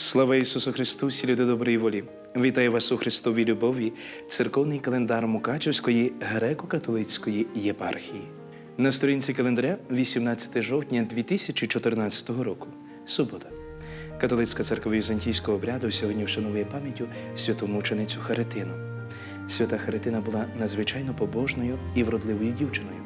Слава Ісусу Христу, всі люди доброї волі! Вітаю вас у Христовій любові, церковний календар Мукачевської греко-католицької єпархії. На сторінці календаря 18 жовтня 2014 року, субота. Католицька церква візантійського обряду сьогодні вшановує пам'яттю святомученицю Харитину. Свята Харитина була надзвичайно побожною і вродливою дівчиною.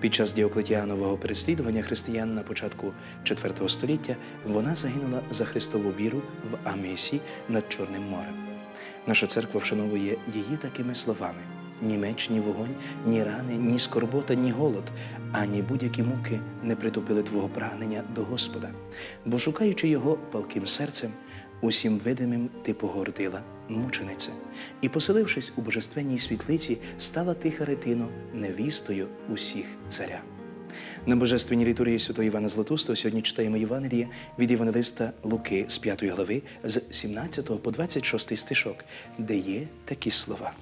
Під час Діоклетіанового переслідування християн на початку IV століття вона загинула за Христову віру в Амесі над Чорним морем. Наша церква вшановує її такими словами: ні меч, ні вогонь, ні рани, ні скорбота, ні голод, ані будь-які муки не притупили твого прагнення до Господа. Бо шукаючи його палким серцем, усім видимим ти погордила, мучениця, і, поселившись у божественній світлиці, стала ти, Харитино, невістою усіх царя. На божественній літургії святого Івана Златустого сьогодні читаємо Євангеліє від Євангелиста Луки з 5 глави з 17 по 26 стишок, де є такі слова.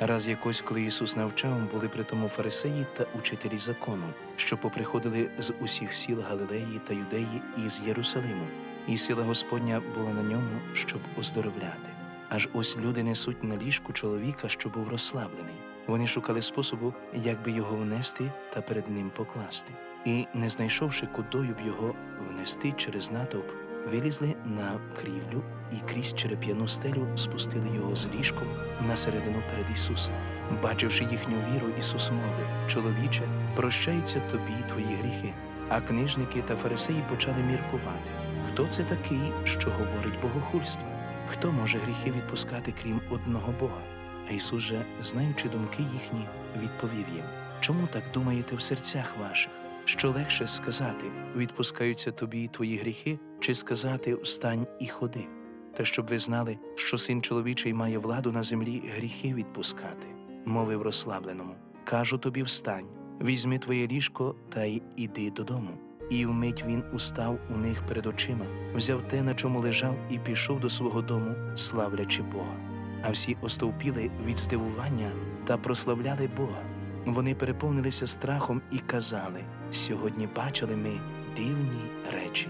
Раз якось, коли Ісус навчав, були при тому фарисеї та учителі закону, що поприходили з усіх сіл Галилеї та Юдеї і з Єрусалиму, і сила Господня була на ньому, щоб оздоровляти. Аж ось люди несуть на ліжку чоловіка, що був розслаблений. Вони шукали способу, як би його внести та перед ним покласти. І, не знайшовши, кудою б його внести через натовп, вилізли на крівлю і крізь череп'яну стелю спустили його з ліжком на середину перед Ісусом. Бачивши їхню віру, Ісус мовив: Чоловіче, прощаються тобі твої гріхи. А книжники та фарисеї почали міркувати. Хто це такий, що говорить богохульство? Хто може гріхи відпускати, крім одного Бога? А Ісус же, знаючи думки їхні, відповів їм: Чому так думаєте в серцях ваших? Що легше сказати, відпускаються тобі твої гріхи, чи сказати встань і ходи? Та щоб ви знали, що син чоловічий має владу на землі гріхи відпускати, мовив розслабленому. Кажу тобі встань, візьми твоє ліжко та й іди додому. І вмить він устав у них перед очима, взяв те, на чому лежав, і пішов до свого дому, славлячи Бога. А всі остовпіли від здивування та прославляли Бога. Вони переповнилися страхом і казали: сьогодні бачили ми дивні речі.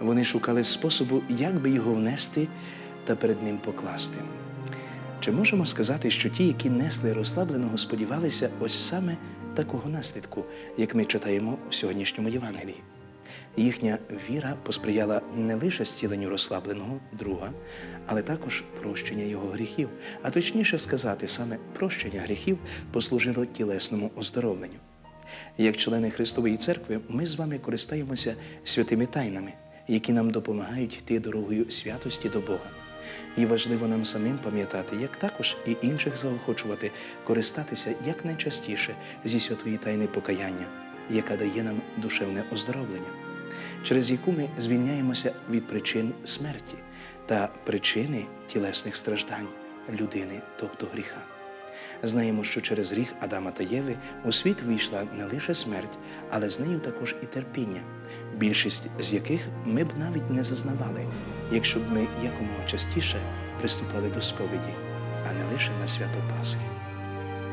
Вони шукали способу, як би його внести та перед ним покласти. Чи можемо сказати, що ті, які несли розслабленого, сподівалися ось саме такого наслідку, як ми читаємо в сьогоднішньому Євангелії? Їхня віра посприяла не лише зціленню розслабленого друга, але також прощення його гріхів. А точніше сказати, саме прощення гріхів послужило тілесному оздоровленню. Як члени Христової церкви, ми з вами користаємося святими тайнами, які нам допомагають йти дорогою святості до Бога. І важливо нам самим пам'ятати, як також і інших заохочувати користатися якнайчастіше зі святої тайни покаяння, яка дає нам душевне оздоровлення, через яку ми звільняємося від причин смерті та причини тілесних страждань людини, тобто гріха. Знаємо, що через гріх Адама та Єви у світ вийшла не лише смерть, але з нею також і терпіння, більшість з яких ми б навіть не зазнавали, якщо б ми якомога частіше приступали до сповіді, а не лише на свято Пасхи.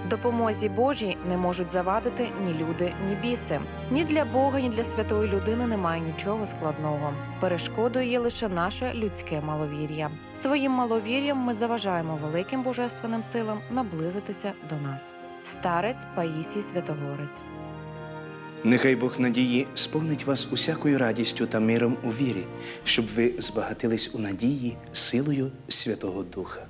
Допомозі Божій не можуть завадити ні люди, ні біси. Ні для Бога, ні для святої людини немає нічого складного. Перешкодою є лише наше людське маловір'я. Своїм маловір'ям ми заважаємо великим божественним силам наблизитися до нас. Старець Паїсій Святогорець. Нехай Бог надії сповнить вас усякою радістю та миром у вірі, щоб ви збагатились у надії силою Святого Духа.